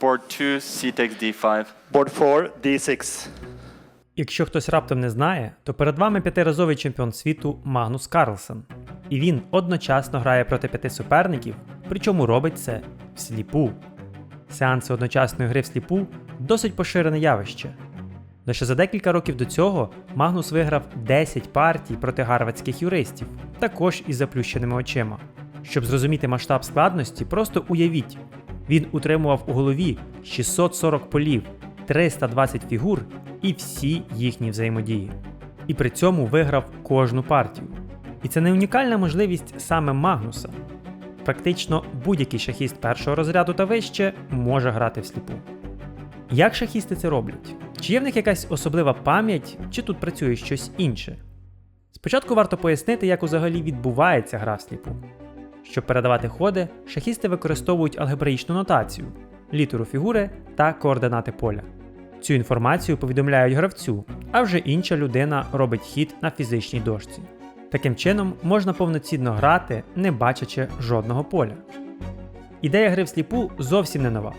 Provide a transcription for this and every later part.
Board 2, c takes d5. Board 4, d6. Якщо хтось раптом не знає, то перед вами п'ятиразовий чемпіон світу Магнус Карлсен. І він одночасно грає проти п'яти суперників, причому робить це всліпу. Сеанси одночасної гри всліпу досить поширене явище. Лише за декілька років до цього Магнус виграв 10 партій проти гарвардських юристів, також із заплющеними очима. Щоб зрозуміти масштаб складності, просто уявіть, він утримував у голові 640 полів, 320 фігур і всі їхні взаємодії. І при цьому виграв кожну партію. І це не унікальна можливість саме Магнуса. Практично будь-який шахіст першого розряду та вище може грати всліпу. Як шахісти це роблять? Чи є в них якась особлива пам'ять, чи тут працює щось інше? Спочатку варто пояснити, як взагалі відбувається гра всліпу. Щоб передавати ходи, шахісти використовують алгебраїчну нотацію, літеру фігури та координати поля. Цю інформацію повідомляють гравцю, а вже інша людина робить хід на фізичній дошці. Таким чином можна повноцінно грати, не бачачи жодного поля. Ідея гри всліпу зовсім не нова.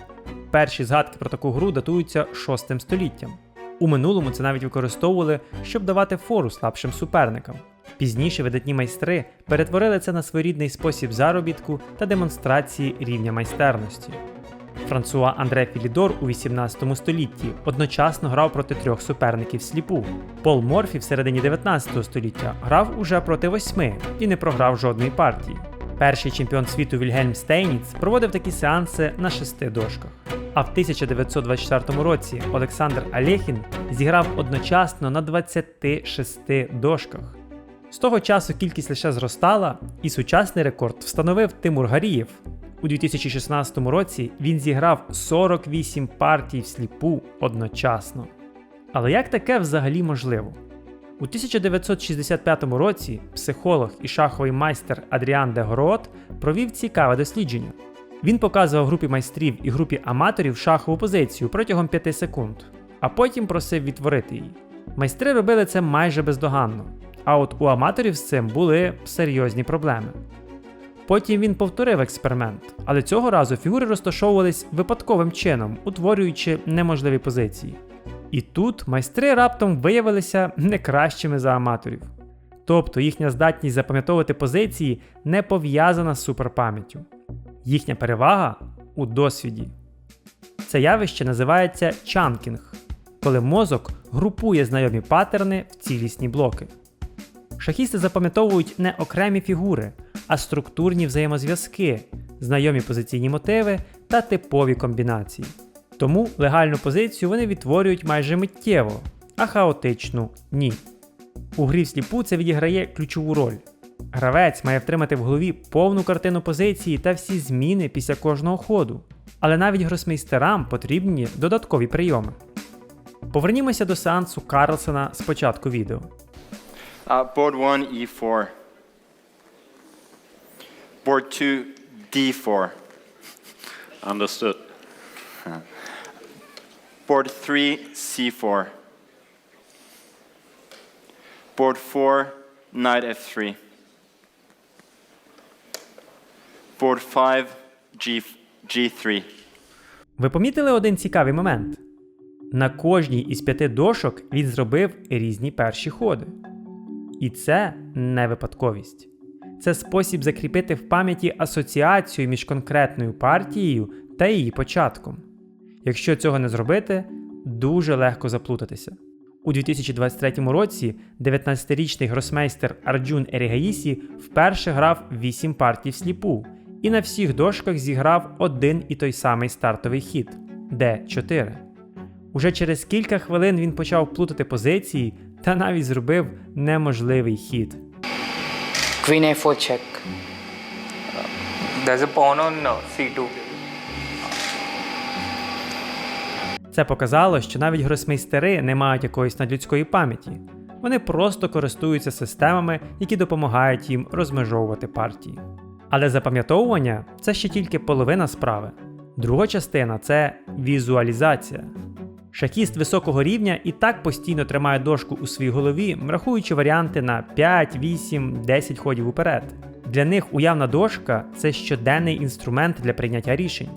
Перші згадки про таку гру датуються 6 століттям. У минулому це навіть використовували, щоб давати фору слабшим суперникам. Пізніше видатні майстри перетворили це на своєрідний спосіб заробітку та демонстрації рівня майстерності. Франсуа Андре Філідор у 18 столітті одночасно грав проти трьох суперників сліпу. Пол Морфі в середині 19 століття грав уже проти восьми і не програв жодної партії. Перший чемпіон світу Вільгельм Стейніц проводив такі сеанси на шести дошках. А в 1924 році Олександр Алєхін зіграв одночасно на 26 дошках. З того часу кількість лише зростала, і сучасний рекорд встановив Тимур Гарієв. У 2016 році він зіграв 48 партій всліпу одночасно. Але як таке взагалі можливо? У 1965 році психолог і шаховий майстер Адріан де Горот провів цікаве дослідження. Він показував групі майстрів і групі аматорів шахову позицію протягом 5 секунд, а потім просив відтворити її. Майстри робили це майже бездоганно, а от у аматорів з цим були серйозні проблеми. Потім він повторив експеримент, але цього разу фігури розташовувались випадковим чином, утворюючи неможливі позиції. І тут майстри раптом виявилися не кращими за аматорів. Тобто їхня здатність запам'ятовувати позиції не пов'язана з суперпам'яттю. Їхня перевага у досвіді. Це явище називається чанкінг, коли мозок групує знайомі паттерни в цілісні блоки. Шахісти запам'ятовують не окремі фігури, а структурні взаємозв'язки, знайомі позиційні мотиви та типові комбінації. Тому легальну позицію вони відтворюють майже миттєво, а хаотичну ні. У грі всліпу це відіграє ключову роль. Гравець має втримати в голові повну картину позиції та всі зміни після кожного ходу. Але навіть гросмейстерам потрібні додаткові прийоми. Повернімося до сеансу Карлсона з початку відео. Uh, board 1, e4. Board 2, d4. Understood. Board 3, c4. Board 4, knight f3. Board 5, g, g3. Ви помітили один цікавий момент? На кожній із п'яти дошок він зробив різні перші ходи. І це не випадковість. Це спосіб закріпити в пам'яті асоціацію між конкретною партією та її початком. Якщо цього не зробити, дуже легко заплутатися. У 2023 році 19-річний гросмейстер Арджун Ерігаїсі вперше грав 8 партій всліпу і на всіх дошках зіграв один і той самий стартовий хід D4. Уже через кілька хвилин він почав плутати позиції та навіть зробив неможливий хід. Queen a4 check. There's a pawn on uh, c2. Це показало, що навіть гросмейстери не мають якоїсь надлюдської пам'яті. Вони просто користуються системами, які допомагають їм розмежовувати партії. Але запам'ятовування це ще тільки половина справи. Друга частина це візуалізація. Шахіст високого рівня і так постійно тримає дошку у своїй голові, рахуючи варіанти на 5, 8, 10 ходів уперед. Для них уявна дошка це щоденний інструмент для прийняття рішень.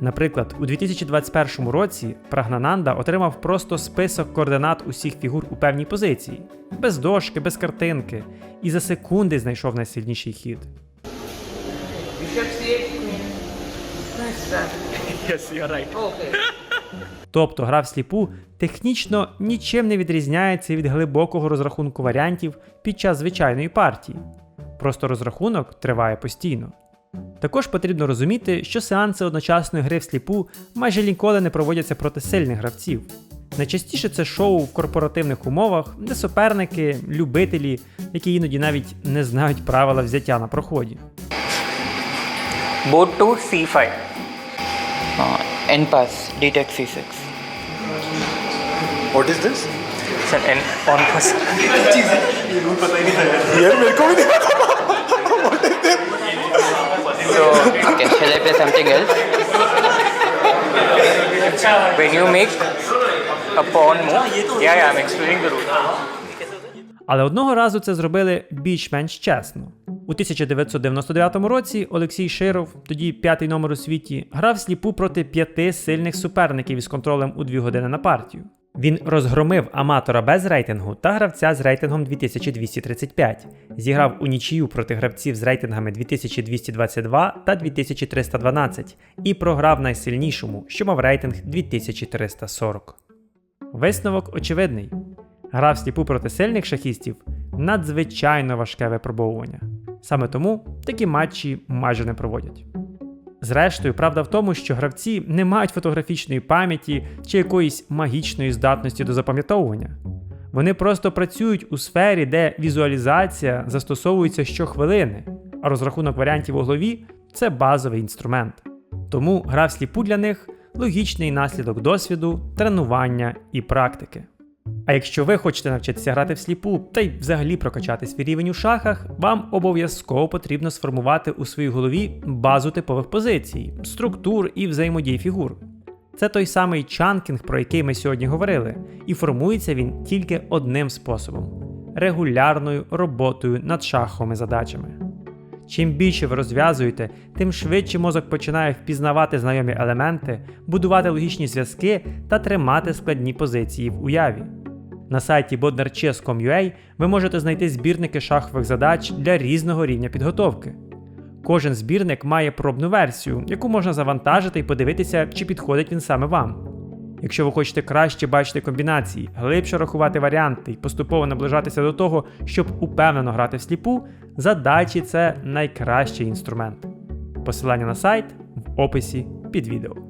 Наприклад, у 2021 році Прагнананда отримав просто список координат усіх фігур у певній позиції, без дошки, без картинки, і за секунди знайшов найсильніший хід. Bishop c8 queen. Nice strat. Yes, you're right. Okay. Тобто гра всліпу технічно нічим не відрізняється від глибокого розрахунку варіантів під час звичайної партії. Просто розрахунок триває постійно. Також потрібно розуміти, що сеанси одночасної гри всліпу майже ніколи не проводяться проти сильних гравців. Найчастіше це шоу в корпоративних умовах, де суперники, любителі, які іноді навіть не знають правила взяття на проході. Board to c5. Uh, N pass. D takes c6. What is this? It's an n on pass. यार मेरे को भी नहीं So, okay, shall I play something else? When you make a pawn move, yeah, yeah, I'm explaining the rule. Але одного разу це зробили більш-менш чесно. у 1999 році Олексій Широв, тоді п'ятий номер у світі, грав сліпу проти п'яти сильних суперників із контролем у 2 години на партію. Він розгромив аматора без рейтингу та гравця з рейтингом 2235, зіграв у нічию проти гравців з рейтингами 2222 та 2312 і програв найсильнішому, що мав рейтинг 2340. Висновок очевидний. Гра всліпу проти сильних шахістів надзвичайно важке випробовування. Саме тому такі матчі майже не проводять. Зрештою, правда в тому, що гравці не мають фотографічної пам'яті чи якоїсь магічної здатності до запам'ятовування. Вони просто працюють у сфері, де візуалізація застосовується щохвилини, а розрахунок варіантів у голові це базовий інструмент. Тому гра всліпу для них логічний наслідок досвіду, тренування і практики. А якщо ви хочете навчитися грати всліпу та й взагалі прокачати свій рівень у шахах, вам обов'язково потрібно сформувати у своїй голові базу типових позицій, структур і взаємодій фігур. Це той самий чанкінг, про який ми сьогодні говорили, і формується він тільки одним способом регулярною роботою над шаховими задачами. Чим більше ви розв'язуєте, тим швидше мозок починає впізнавати знайомі елементи, будувати логічні зв'язки та тримати складні позиції в уяві. На сайті bodnarchess.com.ua ви можете знайти збірники шахових задач для різного рівня підготовки. Кожен збірник має пробну версію, яку можна завантажити і подивитися, чи підходить він саме вам. Якщо ви хочете краще бачити комбінації, глибше рахувати варіанти і поступово наближатися до того, щоб упевнено грати всліпу, задачі це найкращий інструмент. Посилання на сайт в описі під відео.